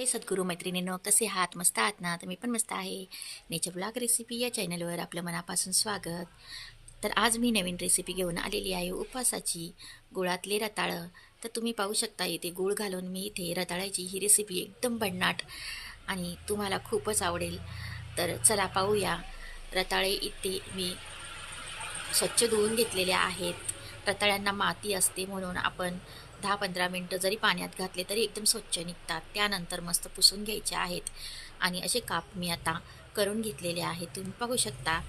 नमस्ते सद्गुरू मैत्रिणींनो. कसे आहात? मस्त आहात ना? तर मी पण मस्त आहे. नेचर ब्लॉग रेसिपी या चॅनलवर आपलं मनापासून स्वागत. तर आज मी नवीन रेसिपी घेऊन आलेली आहे उपवासाची गुळातले रताळं. तर तुम्ही पाहू शकता इथे गुळ घालून मी इथे रताळ्याची ही रेसिपी एकदम भन्नाट आणि तुम्हाला खूपच आवडेल. तर चला पाहूया. रताळे इथे मी स्वच्छ धुवून घेतलेले आहेत. रताळ्यांना माती असते म्हणून आपण दहा पंधरा मिनटं जरी पाण्यात घातले तरी एकदम स्वच्छ निघतात. त्यानंतर मस्त पुसून घ्यायचे आहेत आणि असे काप मी आता करून घेतलेले आहेत. तुम्ही पाहू शकता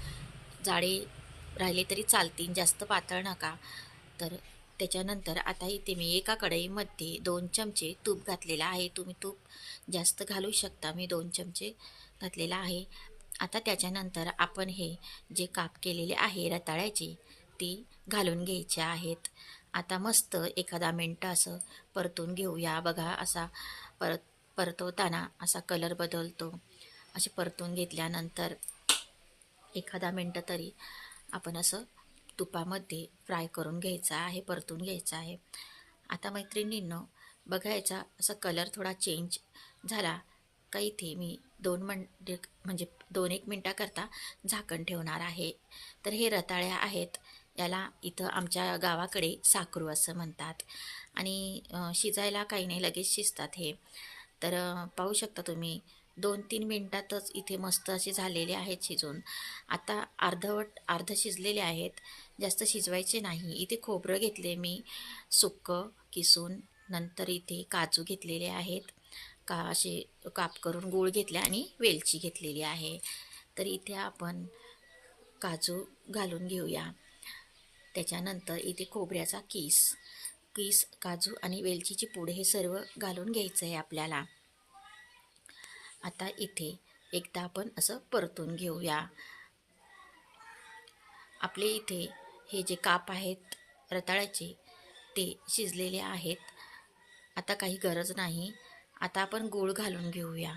जाडे राहिले तरी चालतील जास्त पातळ नका. तर त्याच्यानंतर आता इथे मी एका कढईमध्ये दोन चमचे तूप घातलेलं आहे. तुम्ही तूप जास्त घालू शकता मी दोन चमचे घातलेला आहे. आता त्याच्यानंतर आपण हे जे काप केलेले आहे रताळ्याचे वरती घालून घ्यायच्या आहेत. आता मस्त एखादा मिनटं असं परतून घेऊया. बघा असा परत परतवताना असा कलर बदलतो. असे परतून घेतल्यानंतर एखादा मिनटं तरी आपण असं तुपामध्ये फ्राय करून घ्यायचा आहे परतून घ्यायचं आहे. आता मैत्रिणींनो बघायचा असा कलर थोडा चेंज झाला का इथे मी दोन मिनटे म्हणजे दोन एक मिनटाकरता झाकण ठेवणार आहे. तर हे रताळ्या आहेत. याला इथं आमच्या गावाकडे साखरू असं म्हणतात. आणि शिजायला काही नाही लगेच शिजतात हे. तर पाहू शकता तुम्ही दोन तीन मिनटातच इथे मस्त असे झालेले आहेत शिजून. आता अर्धवट अर्ध शिजलेले आहेत जास्त शिजवायचे नाही. इथे खोबरं घेतले मी सुक्कं किसून नंतर इथे काजू घेतलेले आहेत. का असे काप करून गूळ घेतले आणि वेलची घेतलेली आहे. तर इथे आपण काजू घालून घेऊया. त्याच्यानंतर इथे खोबऱ्याचा किस किस काजू आणि वेलचीची पूड हे सर्व घालून घ्यायचं आहे आपल्याला. आता इथे एकदा आपण असं परतून घेऊया. आपले इथे हे जे काप आहेत रताळ्याचे ते शिजलेले आहेत. आता काही गरज नाही. आता आपण गूळ घालून घेऊया.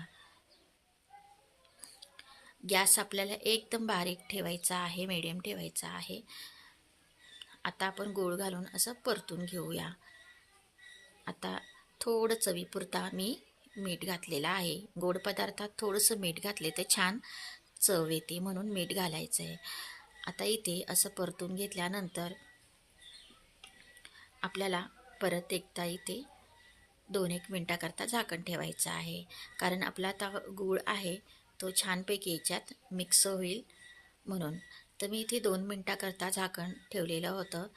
गॅस आपल्याला एकदम बारीक ठेवायचा आहे मीडियम ठेवायचा आहे. आता आपण गूळ घालून असं परतून घेऊया. आता थोडं चवीपुरता मी मीठ घातलेलं आहे. गोड पदार्थात थोडंसं मीठ घातले तर छान चव येते म्हणून मीठ घालायचं आहे आता इथे असं परतून घेतल्यानंतर आपल्याला परत एकदा इथे दोन एक मिनटाकरता झाकण ठेवायचं आहे. कारण आपला आता गूळ आहे तो छानपैकी याच्यात मिक्स होईल म्हणून. तर मी इथे दोन मिनटाकरता झाकण ठेवलेलं होतं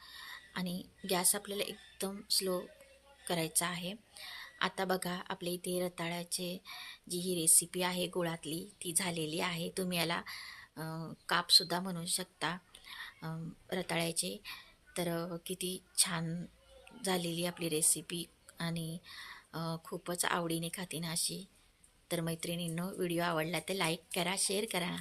आणि गॅस आपल्याला एकदम स्लो करायचा आहे. आता बघा आपल्या इथे रताळ्याचे जी ही रेसिपी आहे गुळातली ती झालेली आहे. तुम्ही याला कापसुद्धा म्हणू शकता रताळ्याचे. तर किती छान झालेली आपली रेसिपी आणि खूपच आवडीने खातीन अशी. तर मैत्रिणींनो व्हिडिओ आवडला तर लाईक करा शेअर करा.